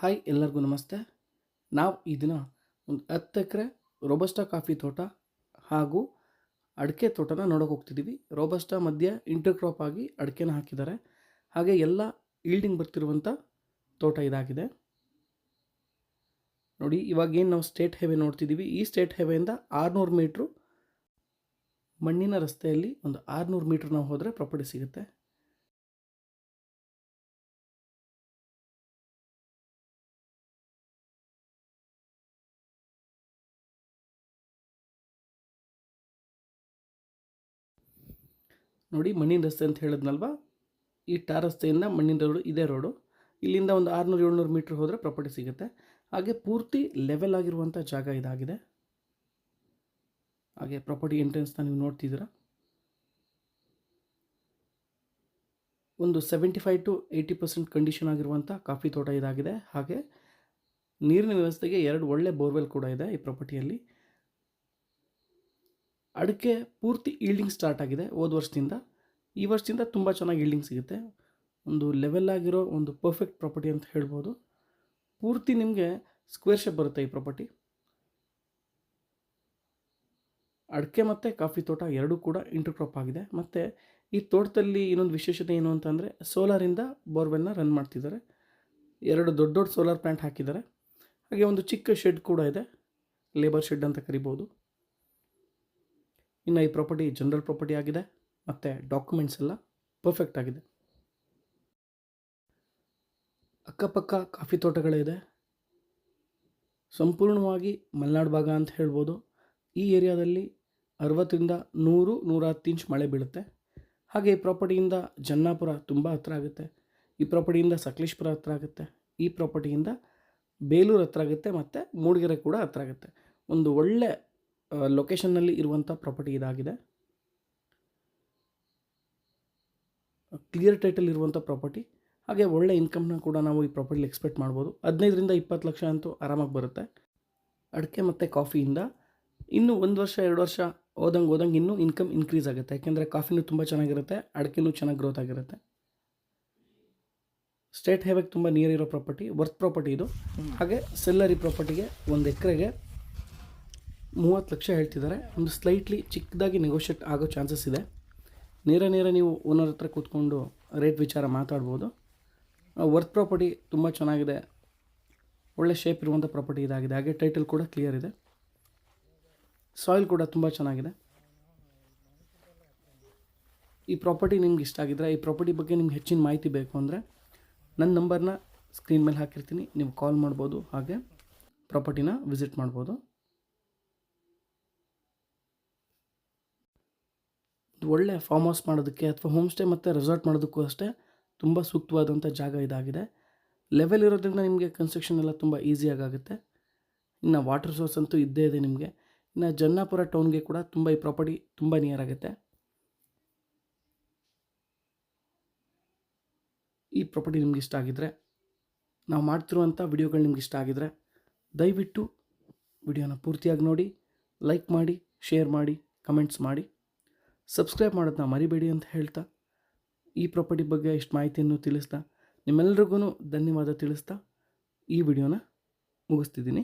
Hi ಎಲ್ಲರಿಗೂ ನಮಸ್ತೆ. ನಾವು ಈ ದಿನ ಒಂದು ಹತ್ತು ಎಕರೆ ರೋಬಸ್ಟಾ ಕಾಫಿ ತೋಟ ಹಾಗೂ ಅಡಿಕೆ ತೋಟನ ನೋಡೋಕೆ ಹೋಗ್ತಿದ್ದೀವಿ ರೋಬಸ್ಟಾ ಮಧ್ಯೆ ಇಂಟರ್ಕ್ರಾಪ್ ಆಗಿ ಅಡಿಕೆನ ಹಾಕಿದ್ದಾರೆ. ಹಾಗೆ ಎಲ್ಲ ಈಲ್ಡಿಂಗ್ ಬರ್ತಿರುವಂಥ ತೋಟ ಇದಾಗಿದೆ. ನೋಡಿ, ಇವಾಗ ಏನು ನಾವು ಸ್ಟೇಟ್ ಹೈವೆ ನೋಡ್ತಿದ್ದೀವಿ ಈ ಸ್ಟೇಟ್ ಹೈವೆಯಿಂದ ಆರುನೂರು ಮೀಟ್ರು ಮಣ್ಣಿನ ರಸ್ತೆಯಲ್ಲಿ ಒಂದು ಆರುನೂರು ಮೀಟ್ರ್ ನಾವು ಹೋದರೆ ಪ್ರಾಪರ್ಟಿ ಸಿಗುತ್ತೆ. ನೋಡಿ ಮಣ್ಣಿನ ರಸ್ತೆ ಅಂತ ಹೇಳಿದ್ನಲ್ವಾ? ಈ ಟಾರ್ ರಸ್ತೆಯಿಂದ ಮಣ್ಣಿನ ರೋಡು, ಇದೇ ರೋಡು. ಇಲ್ಲಿಂದ ಒಂದು ಆರುನೂರು, ಏಳ್ನೂರು ಮೀಟ್ರ್ ಹೋದರೆ ಪ್ರಾಪರ್ಟಿ ಸಿಗುತ್ತೆ. ಹಾಗೆ ಪೂರ್ತಿ ಲೆವೆಲ್ ಆಗಿರುವಂಥ ಜಾಗ ಇದಾಗಿದೆ. ಹಾಗೆ ಪ್ರಾಪರ್ಟಿ ಎಂಟ್ರೆನ್ಸ್ನ ನೀವು ನೋಡ್ತಿದ್ದೀರಾ? ಒಂದು seventy five to eighty percent condition ಆಗಿರುವಂಥ ಕಾಫಿ ತೋಟ ಇದಾಗಿದೆ. ಹಾಗೆ ನೀರಿನ ವ್ಯವಸ್ಥೆಗೆ ಎರಡು ಒಳ್ಳೆ ಬೋರ್ವೆಲ್ ಕೂಡ ಇದೆ ಈ ಪ್ರಾಪರ್ಟಿಯಲ್ಲಿ ಅಡಿಕೆ ಪೂರ್ತಿ ಈಲ್ಡಿಂಗ್ ಸ್ಟಾರ್ಟ್ ಆಗಿದೆ ಹೋದ ವರ್ಷದಿಂದ. ಈ ವರ್ಷದಿಂದ ತುಂಬ ಚೆನ್ನಾಗಿ ಈಲ್ಡಿಂಗ್ ಸಿಗುತ್ತೆ. ಒಂದು ಲೆವೆಲ್ ಆಗಿರೋ ಒಂದು ಪರ್ಫೆಕ್ಟ್ ಪ್ರಾಪರ್ಟಿ ಅಂತ ಹೇಳ್ಬೋದು. ಪೂರ್ತಿ ನಿಮಗೆ ಸ್ಕ್ವೇರ್ ಶೇಪ್ ಬರುತ್ತೆ ಈ ಪ್ರಾಪರ್ಟಿ ಅಡಿಕೆ ಮತ್ತು ಕಾಫಿ ತೋಟ ಎರಡೂ ಕೂಡ ಇಂಟರ್ಕ್ರಾಪ್ ಆಗಿದೆ. ಮತ್ತು ಈ ತೋಟದಲ್ಲಿ ಇನ್ನೊಂದು ವಿಶೇಷತೆ ಏನು ಅಂತಂದರೆ ಸೋಲಾರಿಂದ ಬೋರ್ವೆಲ್ನ ರನ್ ಮಾಡ್ತಿದ್ದಾರೆ. ಎರಡು ದೊಡ್ಡ ದೊಡ್ಡ ಸೋಲಾರ್ ಪ್ಲ್ಯಾಂಟ್ ಹಾಕಿದ್ದಾರೆ. ಹಾಗೆ ಒಂದು ಚಿಕ್ಕ ಶೆಡ್ ಕೂಡ ಇದೆ. ಲೇಬರ್ ಶೆಡ್ ಅಂತ ಕರಿಬೋದು. ಇನ್ನು ಈ ಪ್ರಾಪರ್ಟಿ ಜನರಲ್ ಪ್ರಾಪರ್ಟಿ ಆಗಿದೆ. ಮತ್ತು ಡಾಕ್ಯುಮೆಂಟ್ಸ್ ಎಲ್ಲ ಪರ್ಫೆಕ್ಟ್ ಆಗಿದೆ. ಅಕ್ಕಪಕ್ಕ ಕಾಫಿ ತೋಟಗಳಿದೆ. ಸಂಪೂರ್ಣವಾಗಿ ಮಲೆನಾಡು ಭಾಗ ಅಂತ ಹೇಳ್ಬೋದು. ಈ ಏರಿಯಾದಲ್ಲಿ ಅರವತ್ತರಿಂದ ನೂರು, ನೂರ ಹತ್ತು ಇಂಚ್ ಮಳೆ ಬೀಳುತ್ತೆ. ಹಾಗೆ ಈ ಪ್ರಾಪರ್ಟಿಯಿಂದ ಜನ್ನಾಪುರ ತುಂಬ ಹತ್ರ ಆಗುತ್ತೆ. ಈ ಪ್ರಾಪರ್ಟಿಯಿಂದ ಸಕಲೇಶ್ಪುರ ಹತ್ರ ಆಗುತ್ತೆ. ಈ ಪ್ರಾಪರ್ಟಿಯಿಂದ ಬೇಲೂರು ಹತ್ರ ಆಗುತ್ತೆ ಮತ್ತು ಮೂಡಿಗೆರೆ ಕೂಡ ಹತ್ರ ಆಗುತ್ತೆ. ಒಂದು ಒಳ್ಳೆ ಲೊಕೇಶನ್ನಲ್ಲಿ ಇರುವಂಥ ಪ್ರಾಪರ್ಟಿ ಇದಾಗಿದೆ. ಕ್ಲಿಯರ್ ಟೈಟಲ್ ಇರುವಂಥ ಪ್ರಾಪರ್ಟಿ ಹಾಗೆ ಒಳ್ಳೆ ಇನ್ಕಮ್ನ ಕೂಡ ನಾವು ಈ ಪ್ರಾಪರ್ಟಿಲಿ ಎಕ್ಸ್ಪೆಕ್ಟ್ ಮಾಡ್ಬೋದು. ಹದಿನೈದರಿಂದ ಇಪ್ಪತ್ತು ಲಕ್ಷ ಅಂತೂ ಆರಾಮಾಗಿ ಬರುತ್ತೆ. ಅಡಿಕೆ ಮತ್ತು ಕಾಫಿಯಿಂದ ಇನ್ನೂ ಒಂದು ವರ್ಷ, ಎರಡು ವರ್ಷ ಹೋದಂಗೆ ಹೋದಂಗೆ ಇನ್ನೂ ಇನ್ಕಮ್ ಇನ್ಕ್ರೀಸ್ ಆಗುತ್ತೆ. ಯಾಕೆಂದರೆ ಕಾಫಿನೂ ತುಂಬ ಚೆನ್ನಾಗಿರುತ್ತೆ, ಅಡಿಕೆನೂ ಚೆನ್ನಾಗಿ ಗ್ರೋತ್ ಆಗಿರುತ್ತೆ. ಸ್ಟೇಟ್ ಹೈವೇಗೆ ತುಂಬ ನಿಯರ್ ಇರೋ ಪ್ರಾಪರ್ಟಿ ವರ್ತ್ ಪ್ರಾಪರ್ಟಿ ಇದು. ಹಾಗೆ ಸೆಲ್ಲರಿ ಪ್ರಾಪರ್ಟಿಗೆ ಒಂದು ಎಕರೆಗೆ ಮೂವತ್ತು ಲಕ್ಷ ಹೇಳ್ತಿದ್ದಾರೆ. ಒಂದು ಸ್ಲೈಟ್ಲಿ ಚಿಕ್ಕದಾಗಿ ನೆಗೋಷಿಯೇಟ್ ಆಗೋ ಚಾನ್ಸಸ್ ಇದೆ. ನೇರ ನೇರ ನೀವು ಓನರ್ ಹತ್ರ ಕೂತ್ಕೊಂಡು ರೇಟ್ ವಿಚಾರ ಮಾತಾಡ್ಬೋದು. ವರ್ತ್ ಪ್ರಾಪರ್ಟಿ ತುಂಬ ಚೆನ್ನಾಗಿದೆ. ಒಳ್ಳೆ ಶೇಪ್ ಇರುವಂಥ ಪ್ರಾಪರ್ಟಿ ಇದಾಗಿದೆ. ಹಾಗೆ ಟೈಟಲ್ ಕೂಡ ಕ್ಲಿಯರ್ ಇದೆ. ಸಾಯಿಲ್ ಕೂಡ ತುಂಬ ಚೆನ್ನಾಗಿದೆ. ಈ ಪ್ರಾಪರ್ಟಿ ನಿಮ್ಗೆ ಇಷ್ಟ ಆಗಿದ್ರೆ, ಈ ಪ್ರಾಪರ್ಟಿ ಬಗ್ಗೆ ನಿಮ್ಗೆ ಹೆಚ್ಚಿನ ಮಾಹಿತಿ ಬೇಕು ಅಂದರೆ ನನ್ನ ನಂಬರ್ನ ಸ್ಕ್ರೀನ್ ಮೇಲೆ ಹಾಕಿರ್ತೀನಿ. ನೀವು ಕಾಲ್ ಮಾಡ್ಬೋದು. ಹಾಗೆ ಪ್ರಾಪರ್ಟಿನ ವಿಸಿಟ್ ಮಾಡ್ಬೋದು. ಒಳ್ಳೆ ಫಾರ್ಮ್ ಹೌಸ್ ಮಾಡೋದಕ್ಕೆ ಅಥವಾ ಹೋಮ್ ಸ್ಟೇ ಮತ್ತು ರೆಸಾರ್ಟ್ ಮಾಡೋದಕ್ಕೂ ಅಷ್ಟೇ ತುಂಬ ಸೂಕ್ತವಾದಂಥ ಜಾಗ ಇದಾಗಿದೆ. ಲೆವೆಲ್ ಇರೋದ್ರಿಂದ ನಿಮಗೆ ಕನ್ಸ್ಟ್ರಕ್ಷನ್ ಎಲ್ಲ ತುಂಬ ಈಸಿಯಾಗುತ್ತೆ ಇನ್ನು ವಾಟರ್ ಸೋರ್ಸ್ ಅಂತೂ ಇದ್ದೇ ಇದೆ ನಿಮಗೆ. ಇನ್ನು ಜನ್ನಾಪುರ ಟೌನ್ಗೆ ಕೂಡ ತುಂಬ ಈ ಪ್ರಾಪರ್ಟಿ ತುಂಬ ನಿಯರ್ ಆಗುತ್ತೆ. ಈ ಪ್ರಾಪರ್ಟಿ ನಿಮ್ಗೆ ಇಷ್ಟ ಆಗಿದ್ರೆ, ನಾವು ಮಾಡ್ತಿರುವಂಥ ವಿಡಿಯೋಗಳು ನಿಮ್ಗೆ ಇಷ್ಟ ಆಗಿದ್ರೆ, ದಯವಿಟ್ಟು ವಿಡಿಯೋನ ಪೂರ್ತಿಯಾಗಿ ನೋಡಿ ಲೈಕ್ ಮಾಡಿ ಶೇರ್ ಮಾಡಿ ಕಮೆಂಟ್ಸ್ ಮಾಡಿ. ಸಬ್ಸ್ಕ್ರೈಬ್ ಮಾಡೋದನ್ನ ಮರಿಬೇಡಿ ಅಂತ ಹೇಳ್ತಾ ಈ ಪ್ರಾಪರ್ಟಿ ಬಗ್ಗೆ ಇಷ್ಟು ಮಾಹಿತಿಯನ್ನು ತಿಳಿಸ್ತಾ ನಿಮ್ಮೆಲ್ರಿಗೂ ಧನ್ಯವಾದ ತಿಳಿಸ್ತಾ ಈ ವಿಡಿಯೋನ ಮುಗಿಸ್ತಿದ್ದೀನಿ.